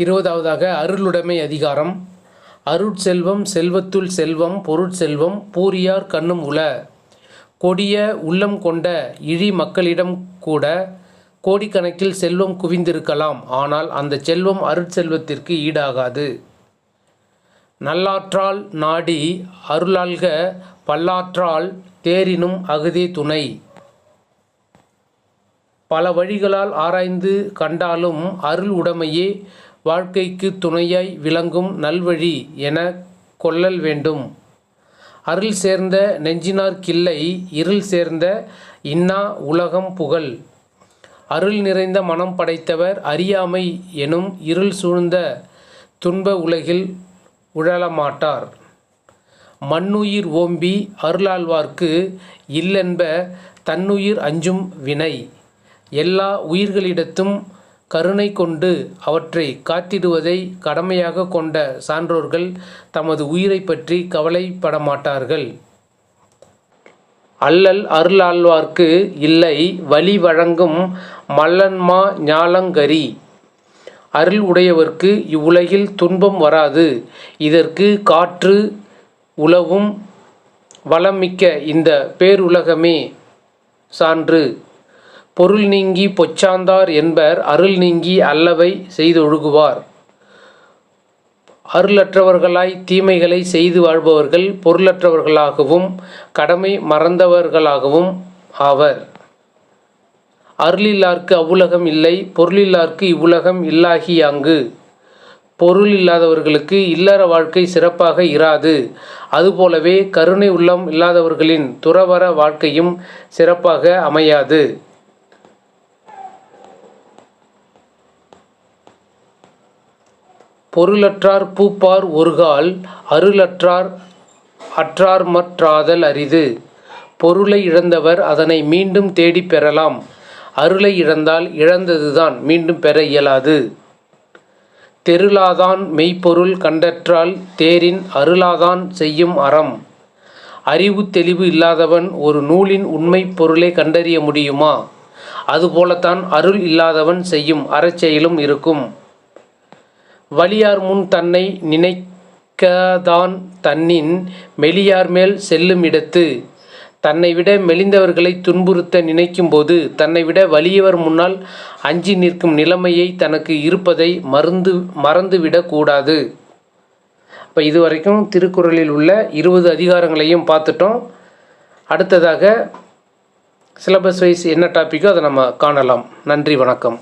இருபதாவதாக அருளுடைமை அதிகாரம். அருட்செல்வம் செல்வத்துள் செல்வம் பொருட்செல்வம் பூரியார் கண்ணும் உல. கொடிய உள்ளம் கொண்ட இழி மக்களிடம் கூட கோடிக்கணக்கில் செல்வம் குவிந்திருக்கலாம். ஆனால் அந்த செல்வம் அருட்செல்வத்திற்கு ஈடாகாது. நல்லாற்றால் நாடி அருளால்க பல்லாற்றால் தேரினும் அகுதே துணை. பல வழிகளால் ஆராய்ந்து கண்டாலும் அருள் உடைமையே வாழ்க்கைக்கு துணையாய் விளங்கும் நல்வழி என கொள்ளல் வேண்டும். அருள் சேர்ந்த நெஞ்சினார் கிள்ளை இருள் சேர்ந்த இன்னா உலகம் புகழ். அருள் நிறைந்த மனம் படைத்தவர் அறியாமை எனும் இருள் சூழ்ந்த துன்ப உலகில் உழலமாட்டார். மண்ணுயிர் ஓம்பி அருளாழ்வார்க்கு இல்லென்ப தன்னுயிர் அஞ்சும் வினை. எல்லா உயிர்களிடத்தும் கருணை கொண்டு அவற்றை காத்திடுவதை கடமையாக கொண்ட சான்றோர்கள் தமது உயிரை பற்றி கவலைப்பட மாட்டார்கள் அல்லல் அருளாழ்வார்க்கு இல்லை வழி வழங்கும் மல்லன்மா ஞாலங்கரி. அருள் உடையவர்க்கு இவ்வுலகில் துன்பம் வராது. இதற்கு காற்று உலவும் வளமிக்க இந்த பேருலகமே சான்று. பொருள் நீங்கி பொச்சாந்தார் என்பர் அருள் நீங்கி அல்லவை செய்தொழுகுவார் அருளற்றவர்களாய் தீமைகளை செய்து வாழ்பவர்கள் பொருளற்றவர்களாகவும் கடமை மறந்தவர்களாகவும் ஆவர். அருளில்லார்க்கு அவ்வுலகம் இல்லை பொருளில்லார்க்கு இவ்வுலகம் இல்லாகி அங்கு. பொருள் இல்லாதவர்களுக்கு இல்லற வாழ்க்கை சிறப்பாக இராது. அதுபோலவே கருணை உள்ளம் இல்லாதவர்களின் துறவற வாழ்க்கையும் சிறப்பாக அமையாது. பொருளற்றார் பூப்பார் ஒருகால் அருளற்றார் அற்றார்மற்றாதல் அரிது. பொருளை இழந்தவர் அதனை மீண்டும் தேடிப் பெறலாம். அருளை இழந்தால் இழந்ததுதான் மீண்டும் பெற இயலாது. தெருளாதான் மெய்ப்பொருள் கண்டற்றால் தேரின் அருளாதான் செய்யும் அறம். அறிவு தெளிவு இல்லாதவன் ஒரு நூலின் உண்மை பொருளை கண்டறிய முடியுமா? அதுபோலத்தான் அருள் இல்லாதவன் செய்யும் அறச்செயலும் இருக்கும். வலியார் முன் தன்னை நினைக்கதான் தன்னின் மெலியார் மேல் செல்லும் இடத்து. தன்னை விட மெலிந்தவர்களை துன்புறுத்த நினைக்கும்போது தன்னை விட வலியவர் முன்னால் அஞ்சி நிற்கும் நிலைமையை தனக்கு இருப்பதை மருந்து மறந்துவிடக்கூடாது இப்போ இதுவரைக்கும் திருக்குறளில் உள்ள இருபது அதிகாரங்களையும் பார்த்துட்டோம். அடுத்ததாக சிலபஸ் வைஸ் என்ன டாப்பிக்கோ அதை நம்ம காணலாம். நன்றி வணக்கம்.